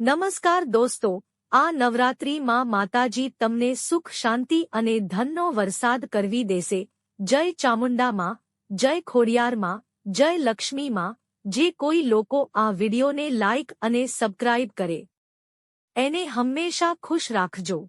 નમસ્કાર દોસ્તો, આ નવરાત્રિમાં માતાજી તમને સુખ, શાંતિ અને ધનનો વરસાદ કરવી દેશે. જય ચામુંડામાં, જય ખોડિયારમાં, જય લક્ષ્મીમાં, જે કોઈ લોકો આ વિડીયોને લાઇક અને સબસ્ક્રાઇબ કરે. એને હંમેશા ખુશ રાખજો.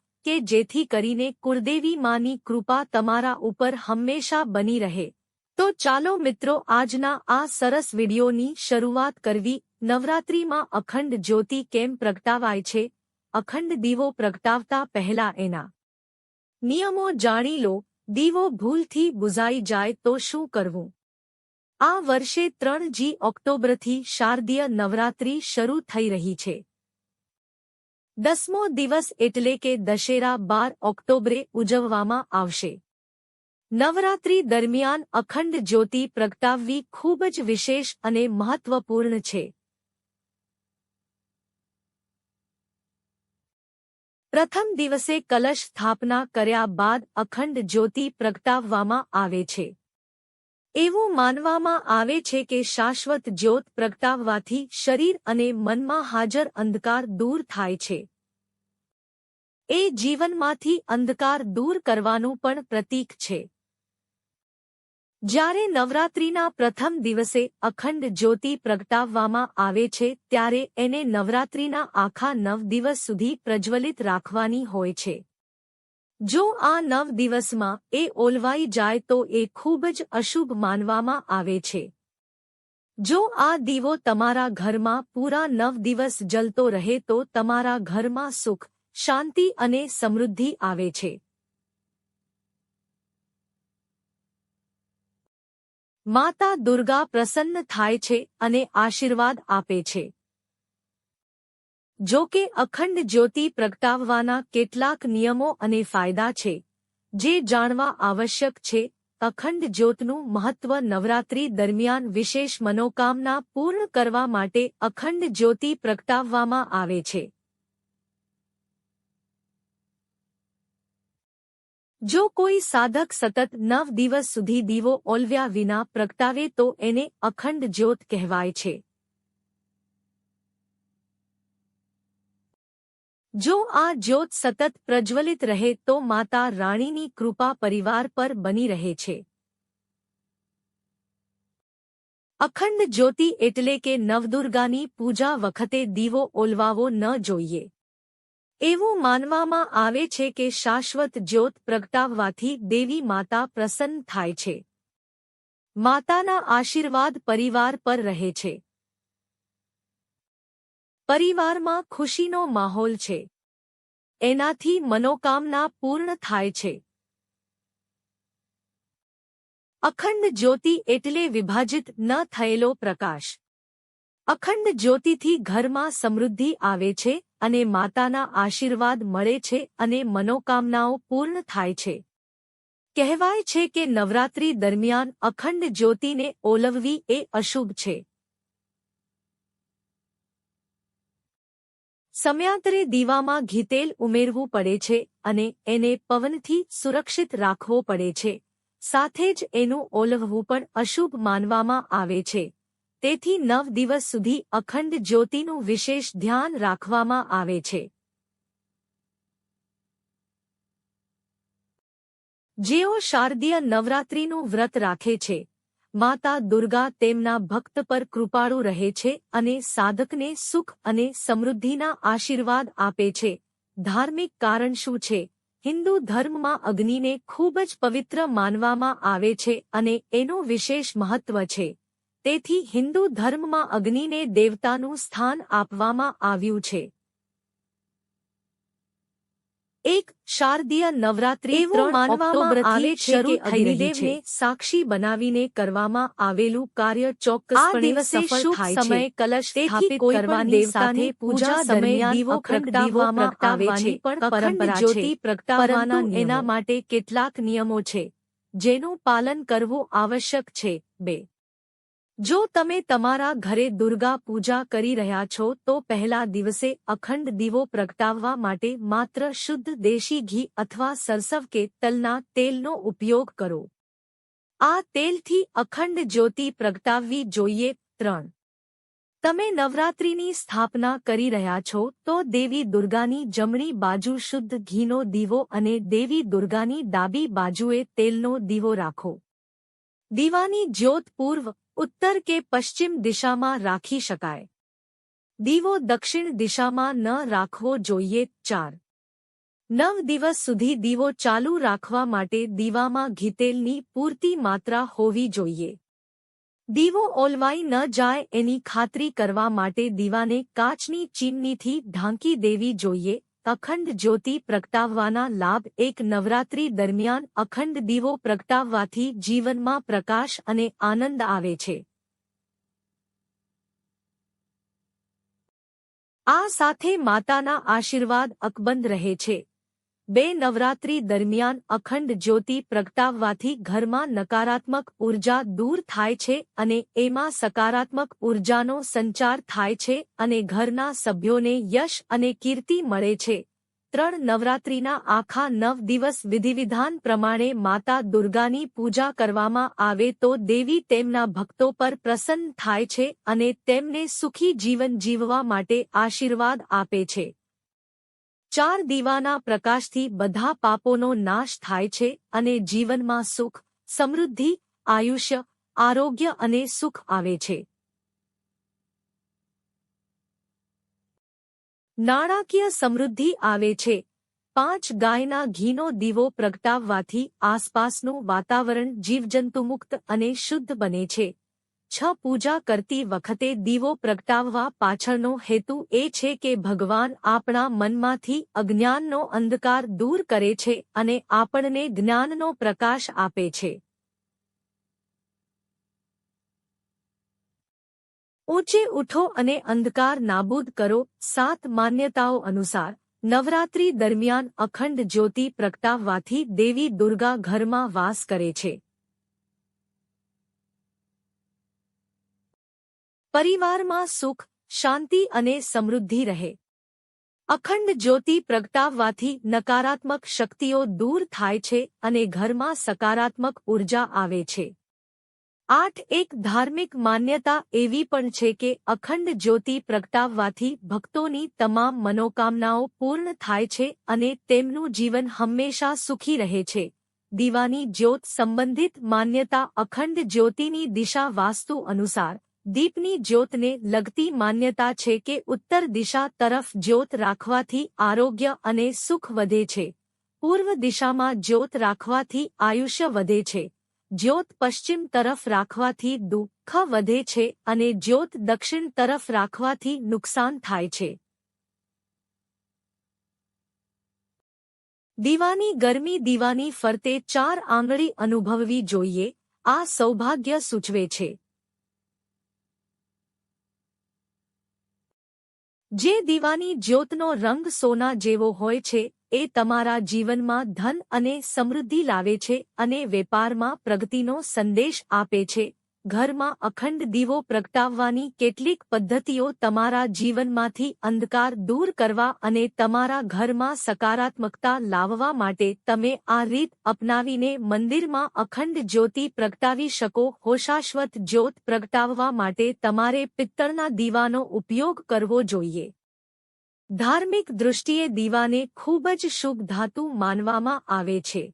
કે જેથી કરીને કુળદેવી માની કૃપા તમારા ઉપર હંમેશા બની રહે. તો ચાલો મિત્રો આજના આ સરસ વિડીયોની શરૂઆત કરવી. નવરાત્રિમાં અખંડ જ્યોતિ કેમ પ્રગટાવાય છે? અખંડ દીવો પ્રગટાવતા પહેલા એના નિયમો જાણી લો. દીવો ભૂલથી બુઝાઈ જાય તો શું કરવું? આ વર્ષે ત્રણ જી ઓક્ટોબરથી શારદીય નવરાત્રી શરૂ થઈ રહી છે. દસમો દિવસ એટલે કે દશેરા બાર ઓક્ટોબરે ઉજવવામાં આવશે. નવરાત્રી દરમિયાન અખંડ જ્યોતિ પ્રગટાવવી ખૂબ જ વિશેષ અને મહત્વપૂર્ણ છે. પ્રથમ દિવસે કલશ સ્થાપના કર્યા બાદ અખંડ જ્યોતિ પ્રગટાવવામાં આવે છે. એવું માનવામાં આવે છે કે શાશ્વત જ્યોત પ્રગટાવવાથી શરીર અને મનમાં હાજર અંધકાર દૂર થાય છે. એ જીવનમાંથી અંધકાર દૂર કરવાનું પણ પ્રતીક છે. જ્યારે નવરાત્રિના પ્રથમ દિવસે અખંડ જ્યોતિ પ્રગટાવવામાં આવે છે, ત્યારે એને નવરાત્રિના આખા નવ દિવસ સુધી પ્રજ્વલિત રાખવાની હોય છે. જો આ નવ દિવસમાં એ ઓલવાઈ જાય તો એ ખૂબ જ અશુભ માનવામાં આવે છે. જો આ દીવો તમારા ઘરમાં પૂરા નવ દિવસ જલતો રહે તો તમારા ઘરમાં સુખ, શાંતિ અને સમૃદ્ધિ આવે છે. માતા દુર્ગા પ્રસન્ન થાય છે અને આશીર્વાદ આપે છે. જો કે અખંડ જ્યોતિ પ્રગટાવવાના કેટલાક નિયમો અને ફાયદા છે. જે જાણવા આવશ્યક છે, અખંડ જ્યોતનું મહત્વ નવરાત્રી દરમિયાન વિશેષ મનોકામના પૂર્ણ કરવા માટે અખંડ જ્યોતિ પ્રગટાવવામાં આવે છે. જો કોઈ સાધક સતત નવ દિવસ સુધી દીવો ઓલવ્યા વિના પ્રગટાવે તો એને અખંડ જ્યોત કહેવાય છે. જો આ જ્યોત સતત પ્રજ્વલિત રહે તો માતા રાણીની કૃપા પરિવાર પર બની રહે છે. અખંડ જ્યોતિ એટલે કે નવદુર્ગાની પૂજા વખતે દીવો ઓલવાવો ન જોઈએ. એવું માનવામાં આવે છે કે શાશ્વત જ્યોત પ્રગટાવવાથી દેવી માતા પ્રસન્ન થાય છે. માતાના આશીર્વાદ પરિવાર પર રહે છે. પરિવારમાં ખુશીનો માહોલ છે. એનાથી મનોકામના પૂર્ણ થાય છે. અખંડ જ્યોતિ એટલે વિભાજિત ન થયેલો પ્રકાશ. અખંડ જ્યોતિથી ઘરમાં સમૃદ્ધિ આવે છે અને માતાના આશીર્વાદ મળે છે અને મનોકામનાઓ પૂર્ણ થાય છે. કહેવાય છે કે નવરાત્રી દરમિયાન અખંડ જ્યોતિને ઓલવવી એ અશુભ છે. સમયાંતરે દીવામાં ઘીતેલ ઉમેરવું પડે છે અને એને પવનથી સુરક્ષિત રાખવો પડે છે. સાથે જ એનું ઓલવવું પણ અશુભ માનવામાં આવે છે. તેથી નવ દિવસ સુધી અખંડ જ્યોતિનું વિશેષ ધ્યાન રાખવામાં આવે છે. જેઓ શારદીય નવરાત્રિનું વ્રત રાખે છે. માતા દુર્ગા તેમના ભક્ત પર કૃપાળુ રહે છે અને સાધકને સુખ અને સમૃદ્ધિના આશીર્વાદ આપે છે. ધાર્મિક કારણ શું છે? હિન્દુ ધર્મમાં અગ્નિને ખૂબ જ પવિત્ર માનવામાં આવે છે અને એનું વિશેષ મહત્વ છે. તેથી હિન્દુ ધર્મમાં અગ્નિને દેવતાનું સ્થાન આપવામાં આવ્યું છે. એક શારદીય નવરાત્રિ ત્રણ માનવામાં આવે છે કે અગ્નિદેવને સાક્ષી બનાવીને કરવામાં આવેલું કાર્ય ચોક્કસપણે દિવસે સફળ થાય છે. કલશ સ્થાપિત કરવાની દેવતાની સાથે પૂજા સમયે દીવો પ્રગટાવવામાં આવે છે પણ પરંપરા જ્યોતિ. પ્રગટાવવાના એના માટે કેટલાક નિયમો છે જેનું પાલન કરવું આવશ્યક છે. બે જો તમે તમારા ઘરે દુર્ગા પૂજા કરી રહ્યા છો, તો પહેલા દિવસે અખંડ દીવો પ્રગટાવવા માટે માત્ર શુદ્ધ દેશી ઘી અથવા સરસવ કે તલના તેલનો ઉપયોગ કરો. આ તેલથી અખંડ જ્યોતિ પ્રગટાવવી જોઈએ. ત્રણ. તમે નવરાત્રિની સ્થાપના કરી રહ્યા છો, તો દેવી દુર્ગાની જમણી બાજુ શુદ્ધ ઘીનો દીવો અને દેવી દુર્ગાની ડાબી બાજુએ તેલનો દીવો રાખો. દીવાની જ્યોત પૂર્વ ઉત્તર કે પશ્ચિમ દિશામાં રાખી શકાય. દીવો દક્ષિણ દિશામાં ન રાખવો જોઈએ. ચાર. નવ દિવસ સુધી દીવો ચાલુ રાખવા માટે દીવામાં ઘીતેલની પૂરતી માત્રા હોવી જોઈએ. દીવો ઓલવાઈ ન જાય એની ખાતરી કરવા માટે દીવાને કાચની ચીમનીથી ઢાંકી દેવી જોઈએ. અખંડ જ્યોતિ પ્રગટાવવાના લાભ એક નવરાત્રી દરમિયાન અખંડ દીવો પ્રગટાવવાથી જીવનમાં પ્રકાશ અને આનંદ આવે છે. આ સાથે માતાના આશીર્વાદ અકબંધ રહે છે. બે નવરાત્રી દરમિયાન અખંડ જ્યોતિ પ્રગટાવવાથી ઘરમાં નકારાત્મક ઊર્જા દૂર થાય છે અને એમાં સકારાત્મક ઉર્જાનો સંચાર થાય છે અને ઘરના સભ્યોને યશ અને કીર્તિ મળે છે. ત્રણ નવરાત્રીના આખા નવ દિવસ વિધિવિધાન પ્રમાણે માતા દુર્ગાની પૂજા કરવામાં આવે તો દેવી તેમના ભક્તો પર પ્રસન્ન થાય છે અને તેમને સુખી જીવન જીવવા માટે આશીર્વાદ આપે છે. ચાર દીવાના પ્રકાશથી બધા પાપોનો નાશ થાય છે અને જીવનમાં સુખ, સમૃદ્ધિ, આયુષ્ય, આરોગ્ય અને સુખ આવે છે. નાણાકીય સમૃદ્ધિ આવે છે. પાંચ ગાયના ઘીનો દીવો પ્રગટાવવાથી આસપાસનું વાતાવરણ જીવજંતુમુક્ત અને શુદ્ધ બને છે. છ પૂજા કરતી વખતે દીવો પ્રગટાવવા પાછળનો હેતુ એ છે કે ભગવાન આપણા મનમાંથી અજ્ઞાનનો અંધકાર દૂર કરે છે અને આપણને જ્ઞાનનો પ્રકાશ આપે છે. ઊંચે ઉઠો અને અંધકાર નાબૂદ કરો. સાત માન્યતાઓ અનુસાર, નવરાત્રી દરમિયાન અખંડ જ્યોતિ પ્રગટાવવાથી દેવી દુર્ગા ઘરમાં વાસ કરે છે. પરિવારમાં સુખ, શાંતિ અને સમૃદ્ધિ રહે. અખંડ જ્યોતિ પ્રગટાવવાથી નકારાત્મક શક્તિઓ દૂર થાય છે અને ઘરમાં સકારાત્મક ઊર્જા આવે છે. આઠ એક ધાર્મિક માન્યતા એવી પણ છે કે અખંડ જ્યોતિ પ્રગટાવવાથી ભક્તોની તમામ મનોકામનાઓ પૂર્ણ થાય છે અને તેમનું જીવન હંમેશા સુખી રહે છે. દીવાની જ્યોત સંબંધિત માન્યતા અખંડ જ્યોતિની દિશા વાસ્તુ અનુસાર દીપની જ્યોતને લગતી માન્યતા છે કે ઉત્તર દિશા તરફ જ્યોત રાખવાથી આરોગ્ય અને સુખ વધે છે. પૂર્વ દિશામાં જ્યોત રાખવાથી આયુષ્ય વધે છે. જ્યોત પશ્ચિમ તરફ રાખવાથી દુઃખ વધે છે અને જ્યોત દક્ષિણ તરફ રાખવાથી નુકસાન થાય છે. દીવાની ગરમી દીવાની ફરતે ચાર આંગળી અનુભવવી જોઈએ, આ સૌભાગ્ય સૂચવે છે. જે દીવાની જ્યોતનો રંગ સોના જેવો હોય છે, એ તમારા જીવનમાં ધન અને સમૃદ્ધિ લાવે છે અને વેપારમાં પ્રગતિનો સંદેશ આપે છે. ઘરમાં અખંડ દીવો પ્રગટાવવાની કેટલીક પદ્ધતિઓ તમારા જીવનમાંથી અંધકાર દૂર કરવા અને તમારા ઘરમાં સકારાત્મકતા લાવવા માટે તમે આ રીત અપનાવીને મંદિરમાં અખંડ જ્યોતિ પ્રગટાવી શકો, હોશાશ્વત જ્યોત પ્રગટાવવા માટે તમારે પિત્તળના દીવાનો ઉપયોગ કરવો જોઈએ. ધાર્મિક દૃષ્ટિએ દીવાને ખૂબ જ શુભ ધાતુ માનવામાં આવે છે.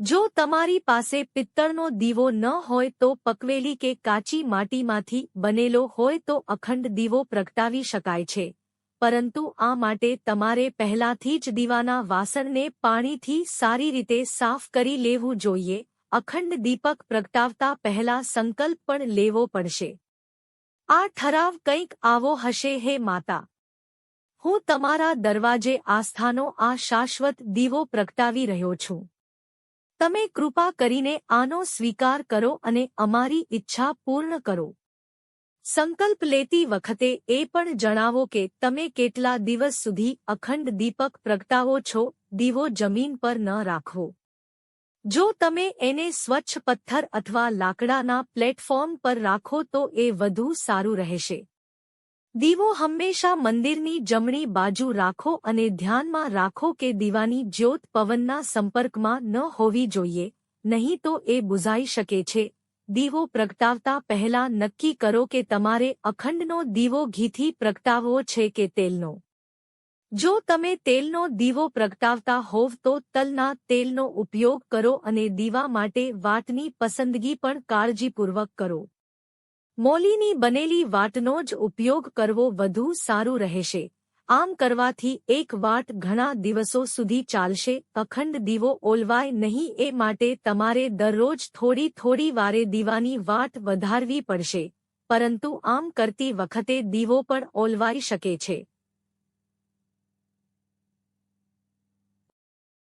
જો તમારી પાસે પિત્તળનો દીવો ન હોય તો પકવેલી કે કાચી માટીમાંથી બનેલો હોય તો અખંડ દીવો પ્રગટાવી શકાય છે. પરંતુ આ માટે તમારે પહેલાથી જ દીવાના વાસણને પાણીથી સારી રીતે સાફ કરી લેવું જોઈએ. અખંડ દીપક પ્રગટાવતા પહેલા સંકલ્પ પણ લેવો પડશે. આ ઠરાવ કંઈક આવો હશે, હે માતા! હું તમારા દરવાજે આસ્થાનો આ શાશ્વત દીવો પ્રગટાવી રહ્યો છું. તમે કૃપા કરીને આનો સ્વીકાર કરો અને અમારી ઈચ્છા પૂર્ણ કરો. સંકલ્પ લેતી વખતે એ પણ જણાવો કે તમે કેટલા દિવસ સુધી અખંડ દીપક પ્રગટાવો છો, દીવો જમીન પર ન રાખવો જો તમે એને સ્વચ્છ પથ્થર અથવા લાકડાના પ્લેટફોર્મ પર રાખો તો એ વધુ સારું રહેશે. દીવો હંમેશા મંદિરની જમણી બાજુ રાખો અને ધ્યાનમાં રાખો કે દીવાની જ્યોત પવનના સંપર્કમાં ન હોવી જોઈએ, નહીં તો એ બુઝાઈ શકે છે. દીવો પ્રગટાવતા પહેલા નક્કી કરો કે તમારે અખંડનો દીવો ઘીથી પ્રગટાવવો છે કે તેલનો. જો તમે તેલનો દીવો પ્રગટાવતા હોવ તો તલના તેલનો ઉપયોગ કરો અને દીવા માટે વાટની પસંદગી પણ કાળજીપૂર્વક કરો. મોલીની બનેલી વાટનો જ ઉપયોગ કરવો વધુ સારું રહેશે. આમ કરવાથી એક વાટ ઘણા દિવસો સુધી ચાલશે, અખંડ દીવો ઓલવાય નહીં એ માટે તમારે દરરોજ થોડી થોડી વારે દીવાની વાટ વધારવી પડશે. પરંતુ આમ કરતી વખતે દીવો પણ ઓલવાઈ શકે છે.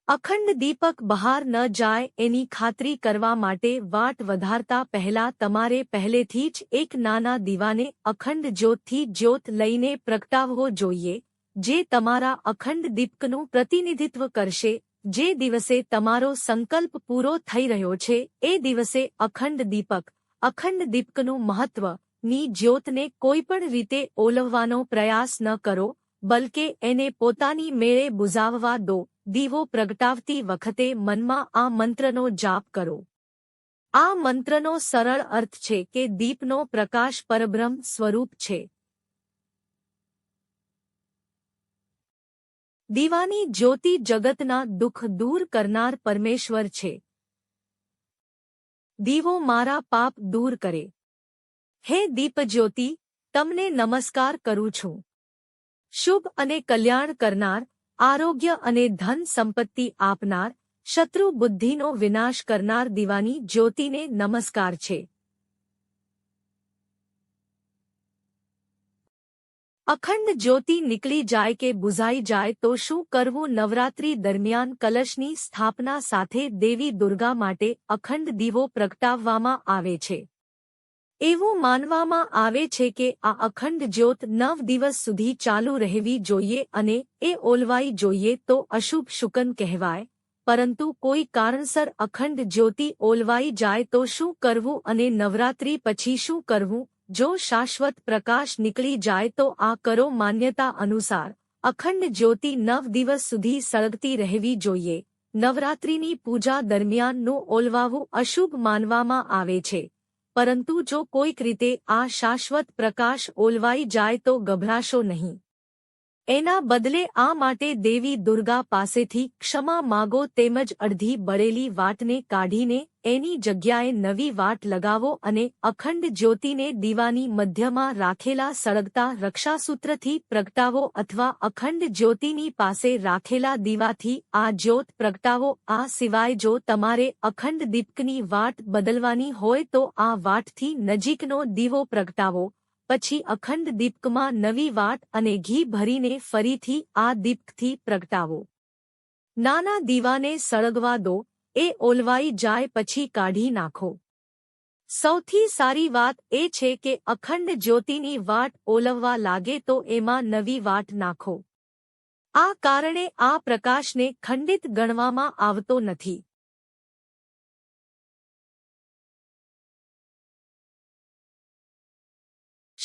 અખંડ દીપક બહાર ન જાય એની ખાતરી કરવા માટે વાટ વધારતા પહેલા તમારે પહેલેથી જ એક નાના દીવાને અખંડ જ્યોતથી જ્યોત લઈને પ્રગટાવવો જોઈએ, જે તમારા અખંડ દીપકનું પ્રતિનિધિત્વ કરશે. જે દિવસે તમારો સંકલ્પ પૂરો થઈ રહ્યો છે, એ દિવસે અખંડ દીપક, અખંડ દીપકનું મહત્વ, ની જ્યોતને કોઈપણ રીતે ઓલવવાનો પ્રયાસ ન કરો, બલકે એને પોતાની મેળે બુઝાવવા દો. દીવો પ્રગટાવતી વખતે મનમાં આ મંત્રનો જાપ કરો. આ મંત્રનો સરળ અર્થ છે કે દીપનો પ્રકાશ પરબ્રહ્મ સ્વરૂપ છે. દીવાની જ્યોતિ જગતના દુઃખ દૂર કરનાર પરમેશ્વર છે. દીવો મારા પાપ દૂર કરે. હે દીપજ્યોતિ, તમને નમસ્કાર કરું છું. શુભ અને કલ્યાણ કરનાર આરોગ્ય અને ધન સંપત્તિ આપનાર, શત્રુ બુદ્ધિનો વિનાશ કરનાર દીવાની જ્યોતિને નમસ્કાર છે. અખંડ જ્યોતિ નીકળી જાય કે બુઝાઈ જાય તો શું કરવું નવરાત્રી દરમિયાન કલશની સ્થાપના સાથે દેવી દુર્ગા માટે અખંડ દીવો પ્રગટાવવામાં આવે છે. એવું માનવામાં આવે છે કે આ અખંડ જ્યોત નવ દિવસ સુધી ચાલુ રહેવી જોઈએ અને એ ઓલવાઈ જોઈએ તો અશુભ શુકન કહેવાય. પરંતુ કોઈ કારણસર અખંડ જ્યોતિ ઓલવાઈ જાય તો શું કરવું અને નવરાત્રી પછી શું કરવું? જો શાશ્વત પ્રકાશ નીકળી જાય તો આ કરો માન્યતા અનુસાર. અખંડ જ્યોતિ નવ દિવસ સુધી સળગતી રહેવી જોઈએ. નવરાત્રિની પૂજા દરમિયાનનું ઓલવાવું અશુભ માનવામાં આવે છે. પરંતુ જો કોઈક રીતે આ શાશ્વત પ્રકાશ ઓલવાઈ જાય તો ગભરાશો નહીં. એના બદલે આ માટે દેવી દુર્ગા પાસેથી ક્ષમા માગો તેમજ અડધી બળેલી વાટને કાઢીને એની જગ્યાએ નવી વાટ લગાવો અને અખંડ જ્યોતિને દીવાની મધ્યમાં રાખેલા સળગતા રક્ષાસૂત્રથી પ્રગટાવો અથવા અખંડ જ્યોતિની પાસે રાખેલા દીવાથી આ જ્યોત પ્રગટાવો. આ સિવાય જો તમારે અખંડ દીપકની વાટ બદલવાની હોય તો આ વાટથી નજીકનો દીવો પ્રગટાવો. પછી અખંડ દીપકમાં નવી વાટ અને ઘી ભરીને ફરીથી આ દીપકથી પ્રગટાવો. નાના દીવાને સળગવા દો, એ ઓલવાઈ જાય પછી કાઢી નાખો. સૌથી સારી વાત એ છે કે અખંડ જ્યોતિની વાટ ઓલવવા લાગે તો એમાં નવી વાટ નાખો. આ કારણે આ પ્રકાશને ખંડિત ગણવામાં આવતો નથી.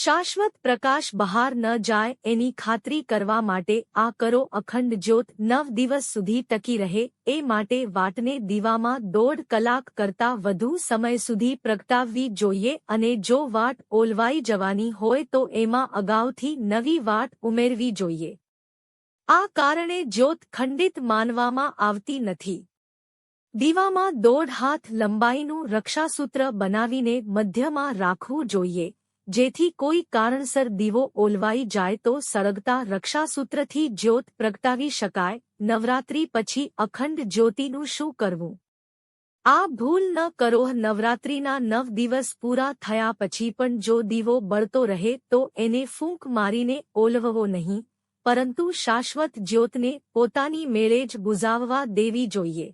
શાશ્વત પ્રકાશ બહાર ન જાય એની ખાતરી કરવા માટે આ કરો અખંડ જ્યોત નવ દિવસ સુધી ટકી રહે, એ માટે વાટને દીવામાં દોઢ કલાક કરતા વધુ સમય સુધી પ્રગટાવવી જોઈએ અને જો વાટ ઓલવાઈ જવાની હોય તો એમાં અગાઉથી નવી વાટ ઉમેરવી જોઈએ. આ કારણે જ્યોત ખંડિત માનવામાં આવતી નથી. દીવામાં દોઢ હાથ લંબાઈનું રક્ષાસૂત્ર બનાવીને મધ્યમાં રાખવું જોઈએ. જેથી કોઈ કારણસર દીવો ઓલવાઈ જાય તો સળગતા રક્ષાસૂત્રથી જ્યોત પ્રગટાવી શકાય. નવરાત્રી પછી અખંડ જ્યોતિનું શું કરવું? આ ભૂલ ન કરો. નવરાત્રીના નવ દિવસ પૂરા થયા પછી પણ જો દીવો બળતો રહે તો એને ફૂંક મારીને ઓલવવો નહીં. પરંતુ શાશ્વત જ્યોતને પોતાની મેળે જ બુઝાવવા દેવી જોઈએ.